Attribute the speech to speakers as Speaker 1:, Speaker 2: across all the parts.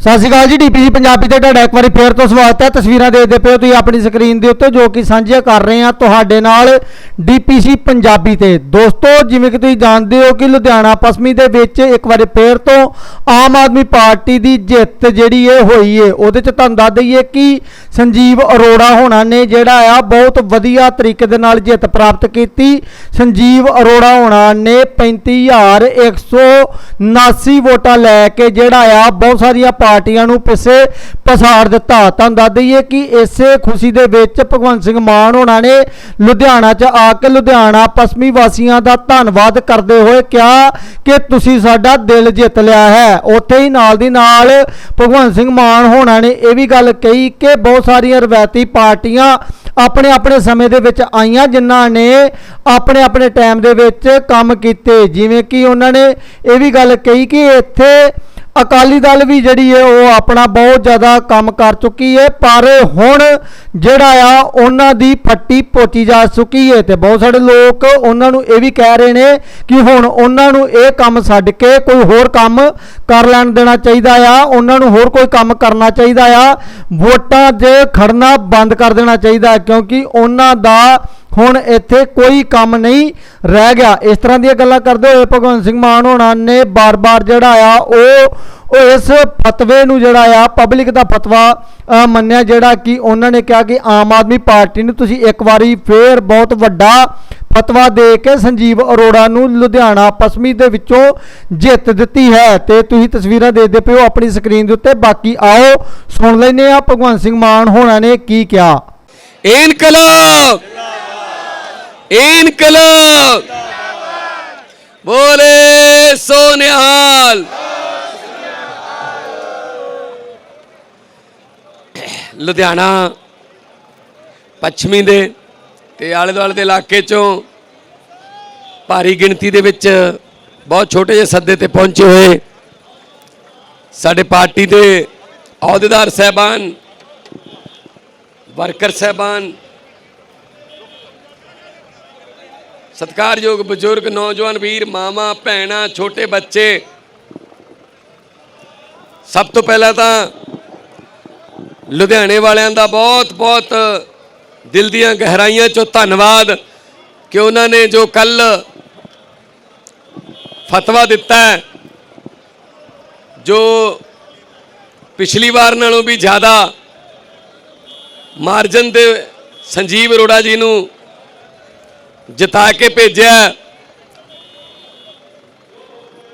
Speaker 1: ਸਤਿ ਸ਼੍ਰੀ ਅਕਾਲ ਜੀ ਡੀਪੀਸੀ ਪੰਜਾਬੀ ਤੇ ਤੁਹਾਡਾ ਇੱਕ ਵਾਰੀ ਫੇਰ ਤੋਂ ਸਵਾਗਤ ਹੈ। ਤਸਵੀਰਾਂ ਦੇਖਦੇ ਪਏ ਹੋ ਤੁਸੀਂ ਆਪਣੀ ਸਕਰੀਨ ਦੇ ਉੱਤੇ, ਜੋ ਕਿ ਸਾਂਝੀਆਂ ਕਰ ਰਹੇ ਹਾਂ ਤੁਹਾਡੇ ਨਾਲ ਡੀਪੀਸੀ ਪੰਜਾਬੀ ਤੇ। ਦੋਸਤੋ, ਜਿਵੇਂ ਕਿ ਤੁਸੀਂ ਜਾਣਦੇ ਹੋ ਕਿ ਲੁਧਿਆਣਾ ਪੱਛਮੀ ਦੇ ਵਿੱਚ ਇੱਕ ਵਾਰੀ ਫੇਰ ਤੋਂ ਆਮ ਆਦਮੀ ਪਾਰਟੀ ਦੀ ਜਿੱਤ ਜਿਹੜੀ ਇਹ ਹੋਈ ਏ, ਉਹਦੇ ਚ ਤੁਹਾਨੂੰ ਦੱਸ ਦਈਏ ਕਿ ਸੰਜੀਵ ਅਰੋੜਾ ਹੋਣਾ ਨੇ ਜਿਹੜਾ ਆ ਬਹੁਤ ਵਧੀਆ ਤਰੀਕੇ ਦੇ ਨਾਲ ਜਿੱਤ ਪ੍ਰਾਪਤ ਕੀਤੀ। ਸੰਜੀਵ ਅਰੋੜਾ ਹੋਣਾ ਨੇ 35179 ਵੋਟਾਂ ਲੈ ਕੇ ਜਿਹੜਾ ਆ ਬਹੁਤ ਸਾਰੀਆਂ ਪਾਰਟੀਆਂ ਨੂੰ ਪਿੱਛੇ ਪਸਾਰ ਦਿੱਤਾ। ਤੁਹਾਨੂੰ ਦੱਸ ਦਈਏ ਕਿ ਇਸੇ ਖੁਸ਼ੀ ਦੇ ਵਿੱਚ ਭਗਵੰਤ ਸਿੰਘ ਮਾਨ ਹੋਣਾ ਨੇ ਲੁਧਿਆਣਾ 'ਚ ਆ ਕੇ ਲੁਧਿਆਣਾ ਪੱਛਮੀ ਵਾਸੀਆਂ ਦਾ ਧੰਨਵਾਦ ਕਰਦੇ ਹੋਏ ਕਿਹਾ ਕਿ ਤੁਸੀਂ ਸਾਡਾ ਦਿਲ ਜਿੱਤ ਲਿਆ ਹੈ। ਉੱਥੇ ਹੀ ਨਾਲ ਦੀ ਨਾਲ ਭਗਵੰਤ ਸਿੰਘ ਮਾਨ ਹੋਣਾ ਨੇ ਇਹ ਵੀ ਗੱਲ ਕਹੀ ਕਿ ਬਹੁਤ ਸਾਰੀਆਂ ਰਵਾਇਤੀ ਪਾਰਟੀਆਂ ਆਪਣੇ ਆਪਣੇ ਸਮੇਂ ਦੇ ਵਿੱਚ ਆਈਆਂ ਜਿਨ੍ਹਾਂ ਨੇ ਆਪਣੇ ਆਪਣੇ ਟਾਈਮ ਦੇ ਵਿੱਚ ਕੰਮ ਕੀਤੇ। ਜਿਵੇਂ ਕਿ ਉਹਨਾਂ ਨੇ ਇਹ ਵੀ ਗੱਲ ਕਹੀ ਕਿ ਇੱਥੇ ਅਕਾਲੀ ਦਲ ਵੀ ਜਿਹੜੀ ਹੈ ਉਹ ਆਪਣਾ ਬਹੁਤ ਜ਼ਿਆਦਾ ਕੰਮ ਕਰ ਚੁੱਕੀ ਹੈ, ਪਰ ਹੁਣ ਜਿਹੜਾ ਆ, ਉਹਨਾਂ ਦੀ ਫੱਟੀ ਪੋਚੀ ਜਾ ਚੁੱਕੀ ਹੈ ਤੇ ਬਹੁਤ ਸਾਰੇ ਲੋਕ ਉਹਨਾਂ ਨੂੰ ਇਹ ਵੀ ਕਹਿ ਰਹੇ ਨੇ ਕਿ ਹੁਣ ਉਹਨਾਂ ਨੂੰ ਇਹ ਕੰਮ ਛੱਡ ਕੇ ਕੋਈ ਹੋਰ ਕੰਮ ਕਰ ਲੈਣ ਦੇਣਾ ਚਾਹੀਦਾ ਆ, ਉਹਨਾਂ ਨੂੰ ਹੋਰ ਕੋਈ ਕੰਮ ਕਰਨਾ ਚਾਹੀਦਾ ਆ। ਵੋਟਾਂ 'ਤੇ ਖੜਨਾ ਬੰਦ ਕਰ ਦੇਣਾ ਚਾਹੀਦਾ, ਕਿਉਂਕਿ ਉਹਨਾਂ ਦਾ ਹੁਣ ਇੱਥੇ ਕੋਈ ਕੰਮ ਨਹੀਂ ਰਹਿ ਗਿਆ। ਇਸ ਤਰ੍ਹਾਂ ਦੀਆਂ ਗੱਲਾਂ ਕਰਦੇ ਹੋਏ ਭਗਵੰਤ ਸਿੰਘ ਮਾਨ ਹੋਣਾ ਨੇ ਬਾਰ-ਬਾਰ ਜਿਹੜਾ ਆ, ਉਹ ਇਸ ਫਤਵੇ ਨੂੰ ਜਿਹੜਾ ਆ ਪਬਲਿਕ ਦਾ ਫਤਵਾ ਮੰਨਿਆ ਜਿਹੜਾ ਕਿ ਉਹਨਾਂ ਨੇ ਕਿਹਾ ਕਿ ਆਮ ਆਦਮੀ ਪਾਰਟੀ ਨੂੰ ਤੁਸੀਂ ਇੱਕ ਵਾਰੀ ਫੇਰ ਬਹੁਤ ਵੱਡਾ ਫਤਵਾ ਦੇ ਕੇ ਸੰਜੀਵ ਅਰੋੜਾ ਨੂੰ ਲੁਧਿਆਣਾ ਪਸਮੀ ਦੇ ਵਿੱਚੋਂ ਜਿੱਤ ਦਿੱਤੀ ਹੈ। ਤੇ ਤੁਸੀਂ ਤਸਵੀਰਾਂ ਦੇਖਦੇ ਪਿਓ ਆਪਣੀ ਸਕਰੀਨ ਦੇ ਉੱਤੇ। ਬਾਕੀ ਆਓ, ਸੁਣ ਲੈਨੇ ਆ ਭਗਵੰਤ ਸਿੰਘ ਮਾਨ ਹੋਣਾ ਨੇ ਕੀ ਕਿਹਾ।
Speaker 2: ਇਨਕਲਾਬ! इनकलाब बोले सोनिहाल ਲੁਧਿਆਣਾ ਪੱਛਮੀ ਦੇ ਤੇ ਆਲੇ ਦੁਆਲੇ ਦੇ ਇਲਾਕੇ ਚੋਂ ਭਾਰੀ ਗਿਣਤੀ ਦੇ ਵਿੱਚ ਬਹੁਤ ਛੋਟੇ ਜਿਹੇ ਸੱਦੇ ਤੇ ਪਹੁੰਚੇ ਹੋਏ ਸਾਡੇ ਪਾਰਟੀ ਦੇ ਅਹੁਦੇਦਾਰ ਸਹਿਬਾਨ ਵਰਕਰ ਸਹਿਬਾਨ ਸਤਿਕਾਰਯੋਗ ਬਜ਼ੁਰਗ, ਨੌਜਵਾਨ ਵੀਰ ਮਾਮਾ ਭੈਣਾ, ਛੋਟੇ ਬੱਚੇ। ਸਭ ਤੋਂ ਪਹਿਲਾਂ ਤਾਂ ਲੁਧਿਆਣੇ ਵਾਲਿਆਂ ਦਾ ਬਹੁਤ ਬਹੁਤ ਦਿਲ ਦੀਆਂ ਗਹਿਰਾਈਆਂ ਚੋਂ ਧੰਨਵਾਦ ਕਿ ਉਹਨਾਂ ਨੇ ਜੋ ਕੱਲ ਫਤਵਾ ਦਿੱਤਾ ਹੈ, ਜੋ ਪਿਛਲੀ ਵਾਰ ਨਾਲੋਂ ਵੀ ਜ਼ਿਆਦਾ ਮਾਰਜਨ ਦੇ ਸੰਜੀਵ ਅਰੋੜਾ ਜੀ ਨੂੰ ਜਿਤਾ ਕੇ ਭੇਜਿਆ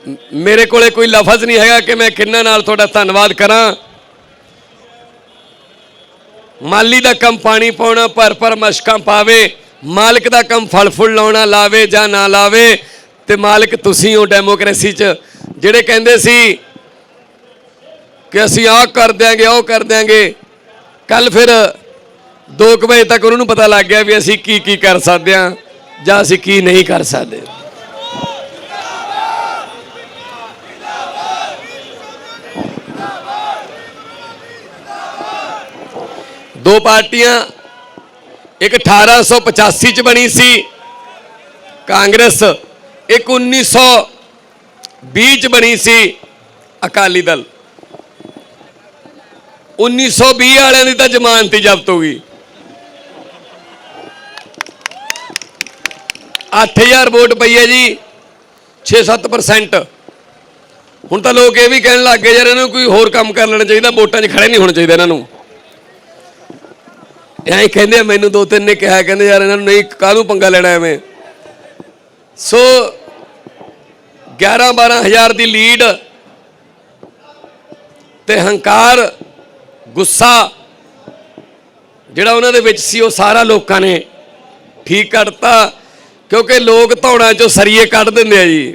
Speaker 2: ਮ- ਮੇਰੇ ਕੋਲੇ ਕੋਈ ਲਫ਼ਜ਼ ਨਹੀਂ ਹੈਗਾ ਕਿ ਮੈਂ ਕਿੰਨਾ ਨਾਲ ਤੁਹਾਡਾ ਧੰਨਵਾਦ ਕਰਾਂ। ਮਾਲੀ ਦਾ ਕੰਮ ਪਾਣੀ ਪਾਉਣਾ, ਭਰ ਭਰ ਮਸ਼ਕਾਂ ਪਾਵੇ, ਮਾਲਕ ਦਾ ਕੰਮ ਫਲ ਫੁੱਲ ਲਾਉਣਾ, ਲਾਵੇ ਜਾਂ ਨਾ ਲਾਵੇ, ਤੇ ਮਾਲਕ ਤੁਸੀਂ ਹੋ ਡੈਮੋਕ੍ਰੇਸੀ 'ਚ। ਜਿਹੜੇ ਕਹਿੰਦੇ ਸੀ ਕਿ ਅਸੀਂ ਆਹ ਕਰ ਦਿਆਂਗੇ, ਉਹ ਕਰ ਦਿਆਂਗੇ ਕੱਲ ਫਿਰ 2 ਵਜੇ ਤੱਕ ਉਹਨਾਂ ਨੂੰ ਪਤਾ ਲੱਗ ਗਿਆ ਵੀ ਅਸੀਂ ਕੀ ਕੀ ਕਰ ਸਕਦੇ ਹਾਂ। ਜਾਂ ਅਸੀਂ ਕੀ ਨਹੀਂ ਕਰ ਸਕਦੇ? ਦੋ ਪਾਰਟੀਆਂ, ਇੱਕ 1885 ਚ ਬਣੀ ਸੀ ਕਾਂਗਰਸ, ਇੱਕ 1920 ਚ ਬਣੀ ਸੀ ਅਕਾਲੀ ਦਲ। 1920 ਵਾਲਿਆਂ ਦੀ ਤਾਂ ਜ਼ਮਾਨਤ ਹੀ ਜ਼ਬਤ ਹੋ ਗਈ। 8000 ਵੋਟ ਪਈ ਹੈ ਜੀ 6-7% ਹੁਣ ਤਾਂ ਲੋਕ ਇਹ ਵੀ ਕਹਿਣ ਲੱਗ ਗਏ ਯਾਰ ਇਹਨਾਂ ਨੂੰ ਕੋਈ ਹੋਰ ਕੰਮ ਕਰ ਲੈਣਾ ਚਾਹੀਦਾ ਵੋਟਾਂ 'ਚ ਖੜੇ ਨਹੀਂ ਹੋਣਾ ਚਾਹੀਦਾ ਇਹਨਾਂ ਨੂੰ। ਐਂ ਕਹਿੰਦੇ ਆ, ਮੈਨੂੰ ਦੋ ਤਿੰਨ ਨੇ ਕਿਹਾ ਕਹਿੰਦੇ ਯਾਰ ਇਹਨਾਂ ਨੂੰ ਨਹੀਂ ਕਾਹਨੂੰ ਪੰਗਾ ਲੈਣਾ ਐਵੇਂ। ਸੋ 11 12000 ਦੀ ਲੀਡ ਤੇ ਹੰਕਾਰ ਗੁੱਸਾ ਜਿਹੜਾ ਉਹਨਾਂ ਦੇ ਵਿੱਚ ਸੀ ਉਹ ਸਾਰਾ ਲੋਕਾਂ ਨੇ ਠੀਕ ਕੱਢਤਾ ਕਿਉਂਕਿ ਲੋਕ ਧੌਣਾ ਚੋਂ ਸਰੀਏ ਕੱਢ ਦਿੰਦੇ ਆ ਜੀ।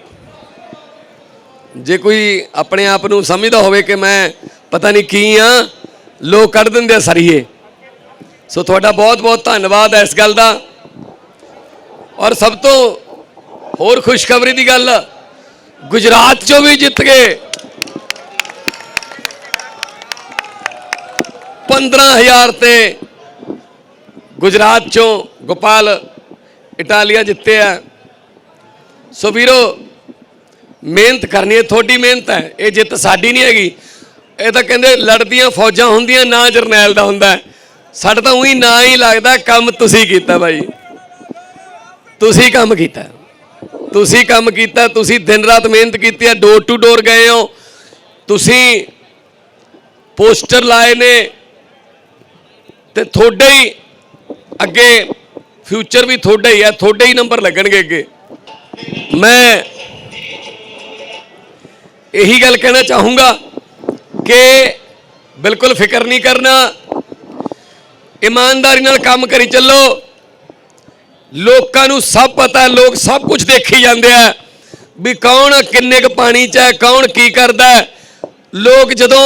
Speaker 2: ਜੇ ਕੋਈ ਆਪਣੇ ਆਪ ਨੂੰ ਸਮਝਦਾ ਹੋਵੇ ਕਿ ਮੈਂ ਪਤਾ ਨਹੀਂ ਕੀ ਆ, ਲੋਕ ਕੱਢ ਦਿੰਦੇ ਆ ਸਰੀਏ। ਸੋ ਤੁਹਾਡਾ ਬਹੁਤ ਬਹੁਤ ਧੰਨਵਾਦ ਹੈ ਇਸ ਗੱਲ ਦਾ। ਔਰ ਸਭ ਤੋਂ ਹੋਰ ਖੁਸ਼ਖਬਰੀ ਦੀ ਗੱਲ, ਗੁਜਰਾਤ ਚੋਂ ਵੀ ਜਿੱਤ ਗਏ। 15000 ਤੇ ਗੁਜਰਾਤ ਚੋਂ ਗੋਪਾਲ ਇਟਾਲੀਆ ਜਿੱਤਿਆ ਸੋ ਵੀਰੋ, ਮਿਹਨਤ ਕਰਨੀ ਹੈ, ਤੁਹਾਡੀ ਮਿਹਨਤ ਹੈ, ਇਹ ਜਿੱਤ ਸਾਡੀ ਨਹੀਂ ਹੈਗੀ। ਇਹ ਤਾਂ ਕਹਿੰਦੇ ਲੜਦੀਆਂ ਫੌਜਾਂ ਹੁੰਦੀਆਂ, ਨਾ ਜਰਨੈਲ ਦਾ ਹੁੰਦਾ। ਸਾਡਾ ਤਾਂ ਉਹੀ ਨਾ ਹੀ ਲੱਗਦਾ, ਕੰਮ ਤੁਸੀਂ ਕੀਤਾ ਬਾਈ। ਤੁਸੀਂ ਕੰਮ ਕੀਤਾ। ਤੁਸੀਂ ਕੰਮ ਕੀਤਾ, ਤੁਸੀਂ ਦਿਨ ਰਾਤ ਮਿਹਨਤ ਕੀਤੀ ਹੈ ਡੋਰ ਟੂ ਡੋਰ ਗਏ ਹੋ। ਤੁਸੀਂ ਪੋਸਟਰ ਲਾਏ ਨੇ ਤੇ ਤੁਹਾਡੇ ਹੀ ਅੱਗੇ ਫਿਊਚਰ ਵੀ ਤੁਹਾਡਾ ਹੀ ਹੈ ਤੁਹਾਡੇ ਹੀ ਨੰਬਰ ਲੱਗਣਗੇ ਅੱਗੇ। ਮੈਂ ਇਹੀ ਗੱਲ ਕਹਿਣਾ ਚਾਹੂੰਗਾ ਕਿ ਬਿਲਕੁਲ ਫਿਕਰ ਨਹੀਂ ਕਰਨਾ। ਇਮਾਨਦਾਰੀ ਨਾਲ ਕੰਮ ਕਰੀ ਚੱਲੋ। ਲੋਕਾਂ ਨੂੰ ਸਭ ਪਤਾ, ਲੋਕ ਸਭ ਕੁਝ ਦੇਖੀ ਜਾਂਦੇ ਆ ਵੀ ਕੌਣ ਕਿੰਨੇ ਕੁ ਪਾਣੀ 'ਚ ਹੈ, ਕੌਣ ਕੀ ਕਰਦਾ ਲੋਕ ਜਦੋਂ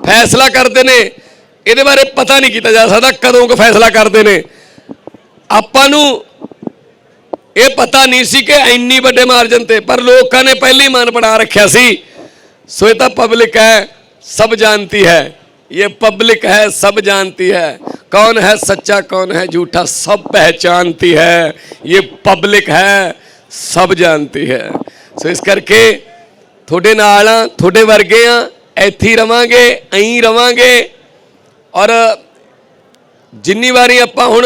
Speaker 2: ਫੈਸਲਾ ਕਰਦੇ ਨੇ, ਇਹਦੇ ਬਾਰੇ ਪਤਾ ਨਹੀਂ ਕੀਤਾ ਜਾ ਸਕਦਾ ਕਦੋਂ ਕੁ ਫੈਸਲਾ ਕਰਦੇ ਨੇ। ਆਪਾਂ ਨੂੰ ਇਹ ਪਤਾ ਨਹੀਂ ਸੀ ਕਿ ਇੰਨੀ ਵੱਡੇ ਮਾਰਜਨ ਤੇ ਪਰ ਲੋਕਾਂ ਨੇ ਪਹਿਲੇ ਹੀ ਮਨ ਬਣਾ ਰੱਖਿਆ ਸੀ ਸੋ ਇਹ ਤਾਂ ਪਬਲਿਕ ਹੈ सब जानती है ये पब्लिक है सब जानती है कौन है सच्चा कौन है झूठा सब पहचानती है ये पब्लिक है सब जानती है ਸੋ ਇਸ ਕਰਕੇ ਤੁਹਾਡੇ ਨਾਲ ਆ ਤੁਹਾਡੇ ਵਰਗੇ ਆ ਇੱਥੇ ਹੀ ਰਵਾਂਗੇ ਐਂ ਰਵਾਂਗੇ ਔਰ ਜਿੰਨੀ ਵਾਰੀ ਆਪਾਂ ਹੁਣ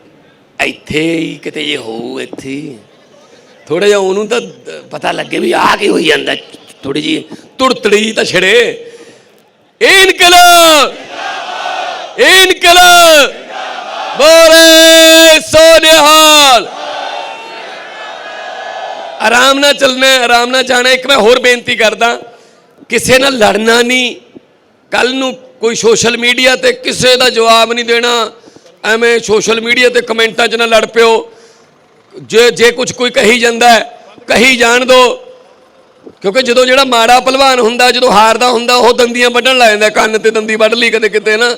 Speaker 2: ਇੱਥੇ ਹੀ ਕਿਤੇ ਜੇ ਹੋਊ ਇੱਥੇ। ਥੋੜਾ ਜਿਹਾ ਉਹਨੂੰ ਤਾਂ ਪਤਾ ਲੱਗੇ ਵੀ ਆ ਕੀ ਹੋਈ ਜਾਂਦਾ। ਥੋੜੀ ਜੀ ਤੁੜਤੜੀ ਤਾਂ ਛੜੇ। ਇਨਕਲਾਬ ਇਨਕਲਾਬ, ਬੋਲੇ ਸੋਨਿਹਾਲ। ਆਰਾਮ ਨਾਲ ਚੱਲਣਾ, ਆਰਾਮ ਨਾਲ ਜਾਣਾ। ਇੱਕ ਮੈਂ ਹੋਰ ਬੇਨਤੀ ਕਰਦਾ, ਕਿਸੇ ਨਾਲ ਲੜਨਾ ਨਹੀਂ। ਕੱਲ ਨੂੰ ਕੋਈ ਸੋਸ਼ਲ ਮੀਡੀਆ ਤੇ ਕਿਸੇ ਦਾ ਜਵਾਬ ਨਹੀਂ ਦੇਣਾ। ਐਵੇਂ ਸੋਸ਼ਲ ਮੀਡੀਆ ਤੇ ਕਮੈਂਟਾਂ 'ਚ ਨਾ ਲੜ ਪਿਓ। ਜੇ ਜੇ ਕੁਝ ਕੋਈ ਕਹੀ ਜਾਂਦਾ ਕਹੀ ਜਾਣ ਦੋ। ਕਿਉਂਕਿ ਜਦੋਂ ਜਿਹੜਾ ਮਾੜਾ ਪਹਿਲਵਾਨ ਹੁੰਦਾ, ਜਦੋਂ ਹਾਰਦਾ ਹੁੰਦਾ, ਉਹ ਦੰਦੀਆਂ ਵੱਢਣ ਲੱਗ ਜਾਂਦਾ, ਕੰਨ ਤੇ ਦੰਦੀ ਵੱਢ ਲਈ ਕਦੇ ਕਿਤੇ ਨਾ।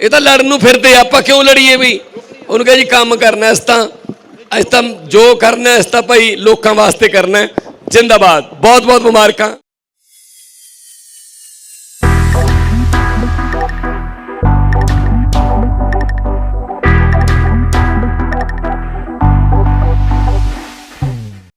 Speaker 2: ਇਹ ਤਾਂ ਲੜਨ ਨੂੰ ਫਿਰਦੇ ਆਪਾਂ ਕਿਉਂ ਲੜੀਏ ਵੀ? ਉਹਨੂੰ ਕਹੇ ਜੀ, ਕੰਮ ਕਰਨਾ ਇਸ ਤਾਂ ਇਸ ਤਾਂ ਜੋ ਕਰਨਾ, ਇਸ ਤਾਂ ਭਾਈ ਲੋਕਾਂ ਵਾਸਤੇ ਕਰਨਾ ਜਿੰਦਾਬਾਦ। ਬਹੁਤ ਬਹੁਤ ਮੁਬਾਰਕਾਂ।